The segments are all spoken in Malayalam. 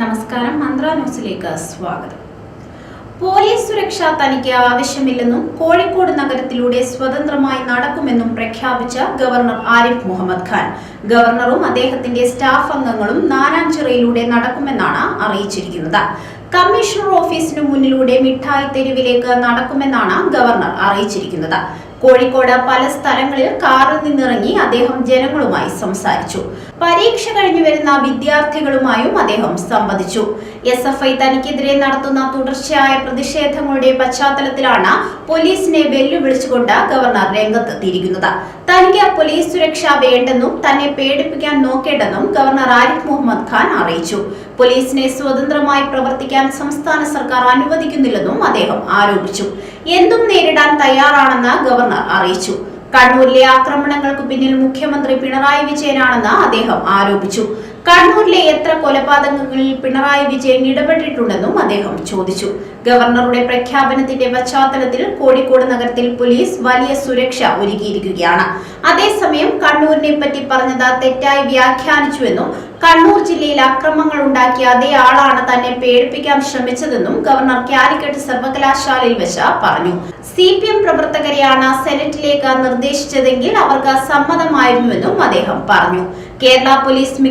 നമസ്കാരം മന്ത്ര ന്യൂസിലേക്ക് സ്വാഗതം. പോലീസ് സുരക്ഷ തനിക്ക് ആവശ്യമില്ലെന്നും കോഴിക്കോട് നഗരത്തിലൂടെ സ്വതന്ത്രമായി നടക്കുമെന്നും പ്രഖ്യാപിച്ച ഗവർണർ ആരിഫ് മുഹമ്മദ് ഖാൻ. ഗവർണറും അദ്ദേഹത്തിന്റെ സ്റ്റാഫ് അംഗങ്ങളും നാലാഞ്ചിറയിലൂടെ നടക്കുമെന്നാണ് അറിയിച്ചിരിക്കുന്നത്. കമ്മീഷണർ ഓഫീസിനു മുന്നിലൂടെ മിഠായി തെരുവിലേക്ക് നടക്കുമെന്നാണ് ഗവർണർ അറിയിച്ചിരിക്കുന്നത്. കോഴിക്കോട് പല സ്ഥലങ്ങളിൽ കാറിൽ നിന്നിറങ്ങി അദ്ദേഹം ജനങ്ങളുമായി സംസാരിച്ചു. പരീക്ഷ കഴിഞ്ഞു വരുന്ന വിദ്യാർത്ഥികളുമായും അദ്ദേഹം സംവദിച്ചു. എസ് എഫ് ഐ തനിക്കെതിരെ നടത്തുന്ന തുടർച്ചയായ പ്രതിഷേധങ്ങളുടെ പശ്ചാത്തലത്തിലാണ് പോലീസിനെ വെല്ലുവിളിച്ചുകൊണ്ട് ഗവർണർ രംഗത്തെത്തിയിരിക്കുന്നത്. തനിക്ക് പോലീസ് സുരക്ഷ വേണ്ടെന്നും തന്നെ പേടിപ്പിക്കാൻ നോക്കേണ്ടെന്നും ഗവർണർ ആരിഫ് മുഹമ്മദ് ഖാൻ അറിയിച്ചു. പോലീസിനെ സ്വതന്ത്രമായി പ്രവർത്തിക്കാൻ സംസ്ഥാന സർക്കാർ അനുവദിക്കുന്നില്ലെന്നും അദ്ദേഹം ആരോപിച്ചു. എന്തും നേരിടാൻ തയ്യാറാണെന്ന് ഗവർണർ അറിയിച്ചു. കണ്ണൂരിലെ ആക്രമണങ്ങൾക്ക് പിന്നിൽ മുഖ്യമന്ത്രി പിണറായി വിജയനാണെന്ന് അദ്ദേഹം ആരോപിച്ചു. കണ്ണൂരിലെ എത്ര കൊലപാതകങ്ങളിൽ പിണറായി വിജയൻ ഇടപെട്ടിട്ടുണ്ടെന്നും അദ്ദേഹം ചോദിച്ചു. ഗവർണറുടെ പ്രഖ്യാപനത്തിന്റെ പശ്ചാത്തലത്തിൽ കോഴിക്കോട് നഗരത്തിൽ പോലീസ് വലിയ സുരക്ഷ ഒരുക്കിയിരിക്കുകയാണ്. അതേസമയം കണ്ണൂരിനെ പറ്റി പറഞ്ഞത് തെറ്റായി വ്യാഖ്യാനിച്ചുവെന്നും കണ്ണൂർ ജില്ലയിൽ അക്രമങ്ങൾ ഉണ്ടാക്കിയ അതേ ആളാണ് തന്നെ പേടിപ്പിക്കാൻ ശ്രമിച്ചതെന്നും ഗവർണർ കാലിക്കറ്റ് സർവകലാശാലയിൽ വെച്ച് പറഞ്ഞു. സി പി എം പ്രവർത്തകരെയാണ് സെനറ്റിലേക്ക് നിർദ്ദേശിച്ചതെങ്കിൽ അവർക്ക് സമ്മതമായിരുന്നുവെന്നും അദ്ദേഹം പറഞ്ഞു. കേരള പോലീസ്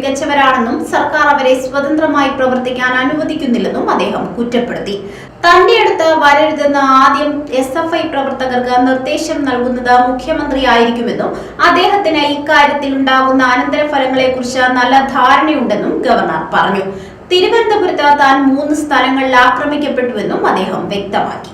മികച്ചവരാണെന്നും സർക്കാർ അവരെ സ്വതന്ത്രമായി പ്രവർത്തിക്കാൻ അനുവദിക്കുന്നില്ലെന്നും അദ്ദേഹം കുറ്റപ്പെടുത്തി. തന്റെ അടുത്ത് വരരുതെന്ന് ആദ്യം എസ് എഫ് ഐ പ്രവർത്തകർക്ക് നിർദ്ദേശം നൽകുന്നത് മുഖ്യമന്ത്രിയായിരിക്കുമെന്നും അദ്ദേഹത്തിന് ഇക്കാര്യത്തിൽ ഉണ്ടാകുന്ന അനന്തരഫലങ്ങളെ കുറിച്ച് നല്ല ധാരണയുണ്ടെന്നും ഗവർണർ പറഞ്ഞു. തിരുവനന്തപുരത്ത് താൻ മൂന്ന് സ്ഥലങ്ങളിൽ ആക്രമിക്കപ്പെട്ടുവെന്നും അദ്ദേഹം വ്യക്തമാക്കി.